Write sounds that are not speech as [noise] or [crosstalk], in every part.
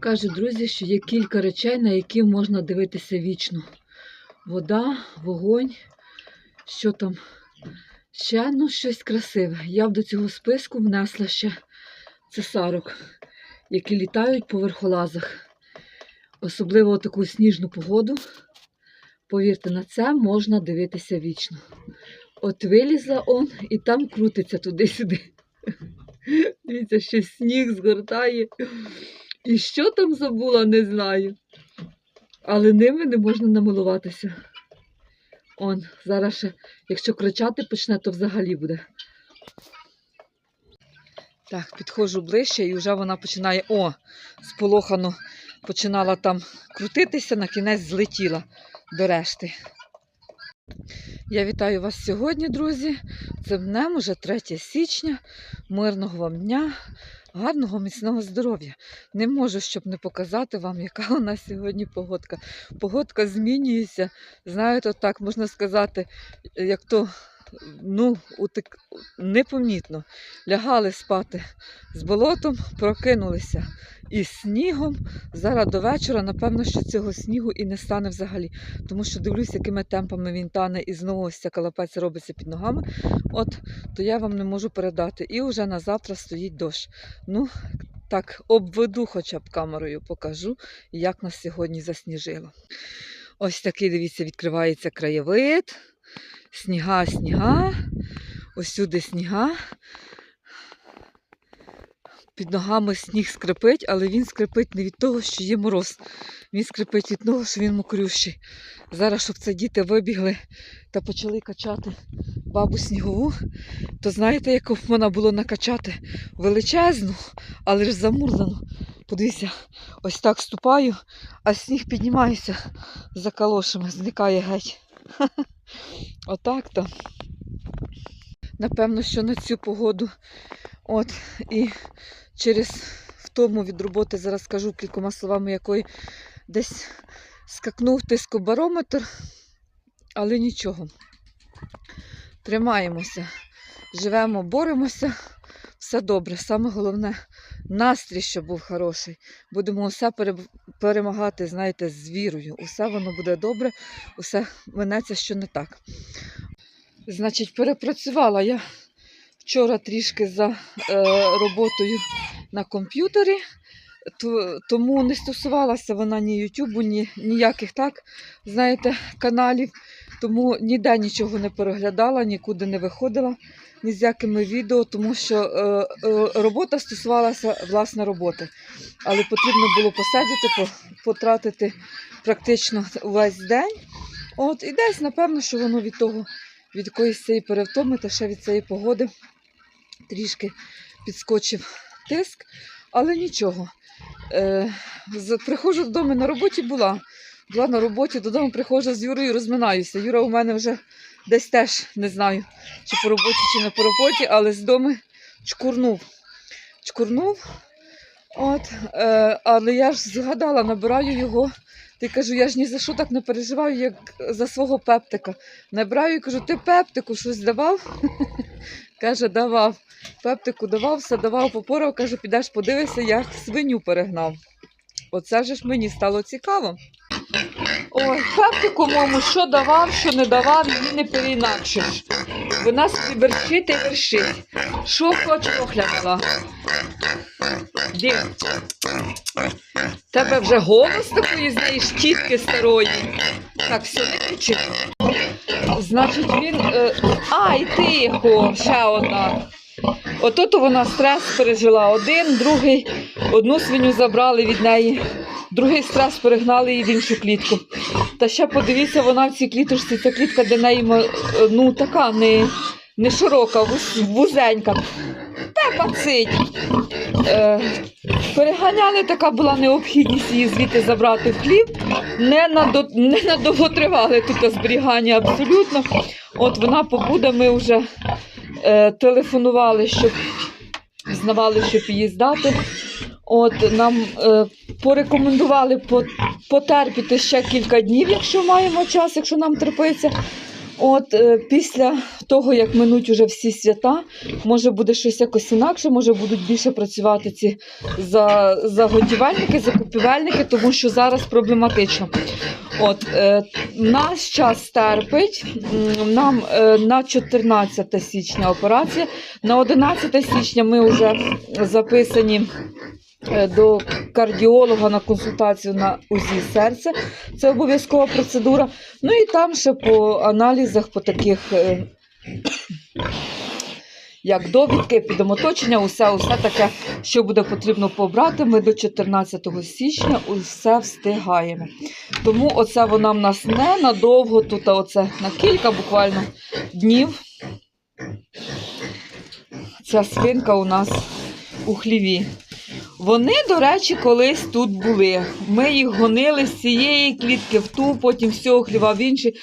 Кажуть, друзі, що є кілька речей, на які можна дивитися вічно: вода, вогонь, що там ще ну, щось красиве. Я б до цього списку внесла ще цесарок, які літають по верхолазах. Особливо таку сніжну погоду. Повірте, на це можна дивитися вічно. От вилізла он і там крутиться туди-сюди. [laughs] Дивіться, ще сніг згортає. І що там забула, не знаю. Але ними не можна намилуватися. Он, зараз ще, якщо кричати почне, то взагалі буде. Так, підходжу ближче і вже вона починає, о, сполохано починала там крутитися, на кінець злетіла до решти. Я вітаю вас сьогодні, друзі. Це днем уже 3 січня. Мирного вам дня, гарного, міцного здоров'я. Не можу, щоб не показати вам, яка у нас сьогодні погодка. Погодка змінюється. Знаєте, так можна сказати, як то ну, утек... непомітно. Лягали спати з болотом, прокинулися із снігом. Зараз до вечора, напевно, що цього снігу і не стане взагалі. Тому що дивлюсь, якими темпами він тане і знову ось ця калапець робиться під ногами. От, то я вам не можу передати. І вже на завтра стоїть дощ. Ну, так, обведу хоча б камерою, покажу, як нас сьогодні засніжило. Ось такий, дивіться, відкривається краєвид. Сніга, сніга. Ось сніга. Під ногами сніг скрипить, але він скрипить не від того, що є мороз. Він скрипить від того, що він мокрющий. Зараз, щоб це діти вибігли та почали качати бабу снігову, то знаєте, яку вона було накачати? Величезну, але ж замурзану. Подивіться, ось так ступаю, а сніг піднімається за калошами, зникає геть. [laughs] Отак то. Напевно, що на цю погоду. От, і через втому від роботи, зараз скажу кількома словами, якої десь скакнув тискобарометр, але нічого. Тримаємося, живемо, боремося, все добре. Саме головне настрій, щоб був хороший. Будемо усе перемагати, знаєте, з вірою. Усе воно буде добре, усе минеться, що не так. Значить, перепрацювала я вчора трішки за е, роботою на комп'ютері, то, тому не стосувалася вона ні Ютубу, ні ніяких так, знаєте, каналів. Тому ніде нічого не переглядала, нікуди не виходила ні з якими відео, тому що е, е, робота стосувалася власне роботи. Але потрібно було посидіти, по- потратити практично увесь день. От, і десь, напевно, що воно від того, від якоїсь цієї перевтоми та ще від цієї погоди трішки підскочив тиск, але нічого. Е, приходжу додому на роботі була. Була на роботі, додому приходжу з Юрою, розминаюся. Юра у мене вже десь теж не знаю, чи по роботі, чи не по роботі, але з дому чкурнув. Чкурнув. От, е, але я ж згадала, набираю його. Ти кажу, я ж ні за що так не переживаю, як за свого пептика. Набираю і кажу, ти пептику щось давав? [laughs] Каже, давав. Пептику давав, все давав, попорав, каже, підеш подивися, як свиню перегнав. Оце ж мені стало цікаво. Ой, пептику, мому, що давав, що не давав, її не переінакшиш. Вона вершить і вершить. Що хоче, оглядала. Дів. Тебе вже голос такої, знаєш, тітки старої. Так, все, не кричи. Значить, він. Е... Ай, тихо, ще одна. Ото то вона стрес пережила. Один, другий, одну свиню забрали від неї, другий стрес перегнали її в іншу клітку. Та ще подивіться, вона в цій кліточці, ця клітка для неї ну, така не, не широка, вузенька. Та пацить. Е, переганяли, така була необхідність її звідти забрати в хлів. Не на, до, не на довготривале тут зберігання абсолютно. От вона побуде, ми вже е, телефонували, щоб знавали, щоб її здати. От нам е, порекомендували потерпіти ще кілька днів, якщо маємо час, якщо нам терпиться. От е, після того, як минуть уже всі свята, може буде щось якось інакше, може будуть більше працювати ці за, заготівельники, закупівельники, тому що зараз проблематично. От, е, наш час терпить. Нам е, на 14 січня операція. На 11 січня ми вже записані до кардіолога на консультацію на УЗІ серця. Це обов'язкова процедура. Ну і там ще по аналізах, по таких. е, Як довідки, підомоточення, усе, усе таке, що буде потрібно побрати. Ми до 14 січня усе встигаємо. Тому оце вона в нас не надовго, тут оце на кілька буквально днів. Ця свинка у нас у хліві. Вони, до речі, колись тут були. Ми їх гонили з цієї клітки в ту, потім з цього в інший.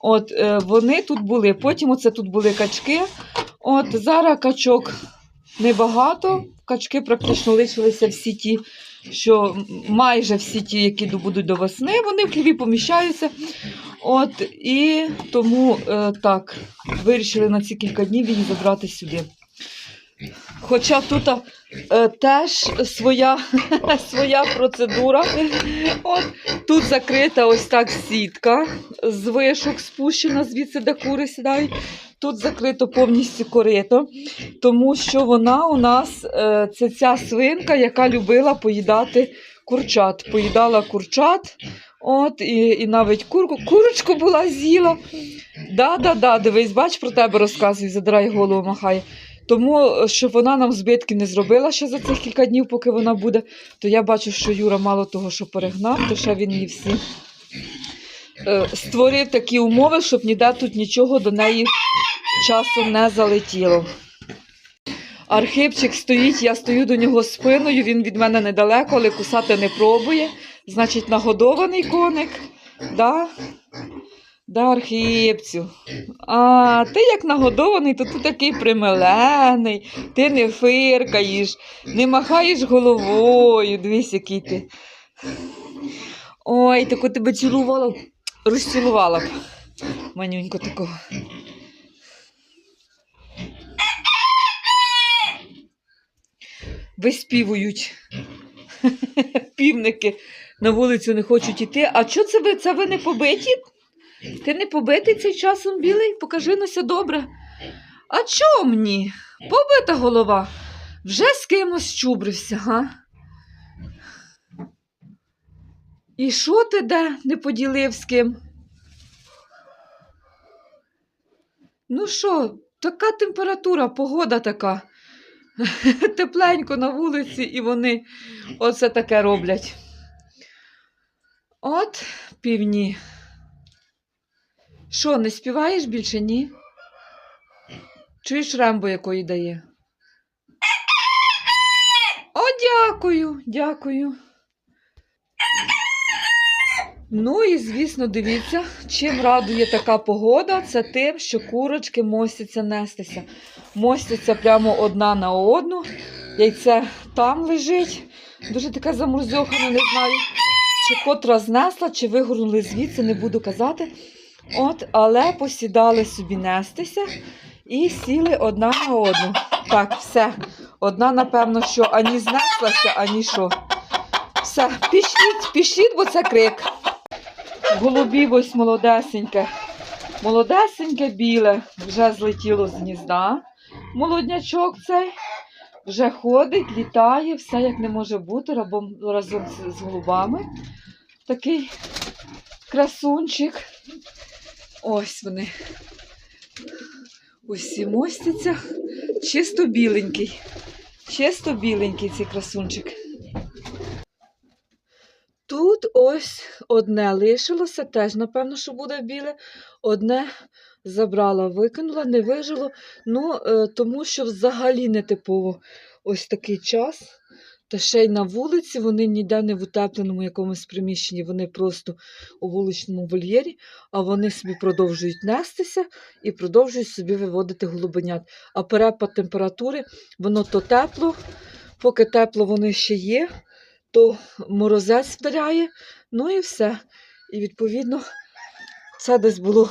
От е, вони тут були. Потім оце тут були качки. От зараз качок небагато. Качки практично лишилися всі ті, що майже всі ті, які будуть до весни, вони в хліві поміщаються. От і тому е, так, вирішили на ці кілька днів її забрати сюди. Хоча тут е, теж своя, [laughs] своя процедура. От, тут закрита ось так сітка з вишок спущена звідси, де кури сідають. Тут закрито повністю корито, тому що вона у нас е, це ця свинка, яка любила поїдати курчат. Поїдала курчат, от, і, і навіть курку, курочку була з'їла. Да-да-да, дивись, бач, про тебе розказує, задирай голову, махає. Тому, е, щоб вона нам збитків не зробила ще за цих кілька днів, поки вона буде, то я бачу, що Юра мало того, що перегнав, то ще він її всі е, створив такі умови, щоб ніде тут нічого до неї часом не залетіло. Архипчик стоїть, я стою до нього спиною, він від мене недалеко, але кусати не пробує. Значить, нагодований коник. Да? Да, Архипцю. А ти як нагодований, то ти такий примилений, ти не фиркаєш, не махаєш головою. Дивись, який ти. Ой, таку тебе цілувала, розцілувала б. Манюнько такого. Виспівують. Півники на вулицю не хочуть іти. А що це ви? Це ви не побиті? Ти не побитий цей часом білий? Покажи нося добре. А чого мені? Побита голова. Вже з кимось чубрився, га? І що ти де не поділив з ким? Ну що, така температура, погода така. [laughs] Тепленько на вулиці, і вони оце таке роблять. От півні. Що, не співаєш більше, ні? Чуєш рембо, якої дає? О, дякую, дякую. Ну і, звісно, дивіться, чим радує така погода, це тим, що курочки мостяться нестися. Мостяться прямо одна на одну. Яйце там лежить. Дуже така замурзьохана, не знаю, чи котра знесла, чи вигорнули звідси, не буду казати. От, але посідали собі нестися і сіли одна на одну. Так, все. Одна, напевно, що ані знеслася, ані що. Все, пішліть, пішліть, бо це крик. Голубі ось молодесеньке. Молодесеньке біле вже злетіло з гнізда. Молоднячок цей вже ходить, літає, все як не може бути рабом, разом з голубами. Такий красунчик. Ось вони. Усі мостяться. Чисто біленький. Чисто біленький цей красунчик. Тут ось одне лишилося, теж, напевно, що буде біле. Одне забрала, викинула, не вижило. Ну, е, тому що взагалі не типово ось такий час. Та ще й на вулиці, вони ніде не в утепленому якомусь приміщенні, вони просто у вуличному вольєрі, а вони собі продовжують нестися і продовжують собі виводити голубенят. А перепад температури, воно то тепло, поки тепло вони ще є, то морозець вдаряє, ну і все. І відповідно це десь було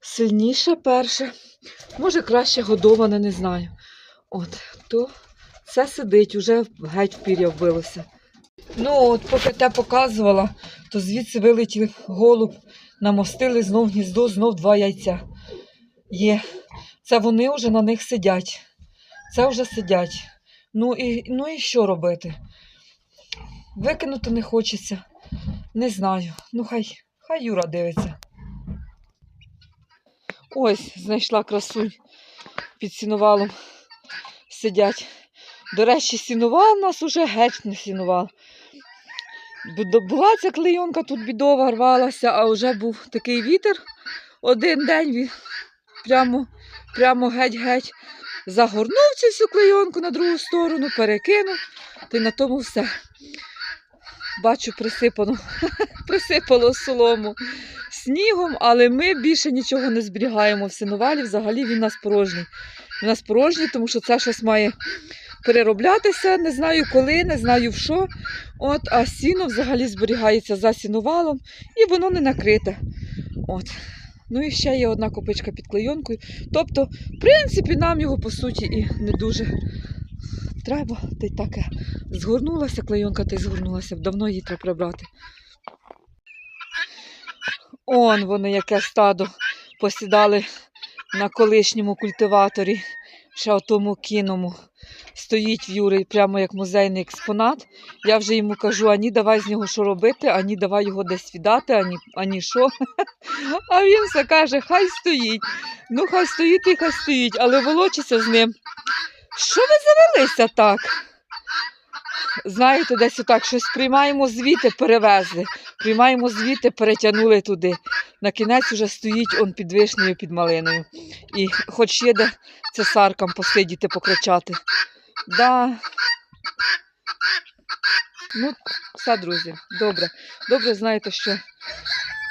сильніше перше, може краще годоване, не знаю. От, то це сидить, уже геть в пір'я вбилося. Ну, от поки те показувала, то звідси вилетів голуб, намостили знов гніздо, знов два яйця. Є. Це вони вже на них сидять. Це вже сидять. Ну і, ну і що робити? Викинути не хочеться. Не знаю. Ну хай, хай Юра дивиться. Ось, знайшла красунь під сінувалом. Сидять. До речі, сінувал у нас уже геть не сінувал. Була ця клейонка, тут бідова рвалася, а вже був такий вітер. Один день він прямо, прямо геть-геть загорнув цю всю клейонку на другу сторону, перекинув, та й на тому все. Бачу, присипано, [laughs] присипало солому снігом, але ми більше нічого не зберігаємо в синувалі. Взагалі він у нас порожній. У нас порожній, тому що це щось має перероблятися. Не знаю коли, не знаю в що. От, а сіно взагалі зберігається за сінувалом і воно не накрите. От. Ну і ще є одна копичка під клейонкою. Тобто, в принципі, нам його по суті і не дуже треба. Та й таке. Згорнулася клейонка, та й згорнулася. Давно її треба прибрати. Он вони яке стадо посідали на колишньому культиваторі, ще о тому кіному. Стоїть в Юри прямо як музейний експонат. Я вже йому кажу, ані давай з нього що робити, ані давай його десь віддати, ані, ані що. [laughs] А він все каже, хай стоїть. Ну, хай стоїть і хай стоїть, але волочиться з ним. Що ви завелися так? Знаєте, десь отак щось приймаємо звідти, перевезли. Приймаємо звідти, перетягнули туди. На кінець уже стоїть он під вишнею, під малиною. І хоч є де цесаркам посидіти, покричати. Да. Ну, все, друзі, добре. Добре, знаєте, що,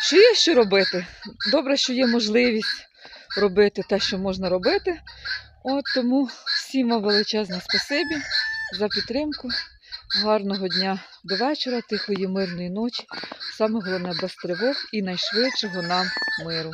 що є що робити. Добре, що є можливість робити те, що можна робити. От тому всім вам величезне спасибі за підтримку. Гарного дня до вечора, тихої, мирної ночі. Саме головне без тривог і найшвидшого нам миру.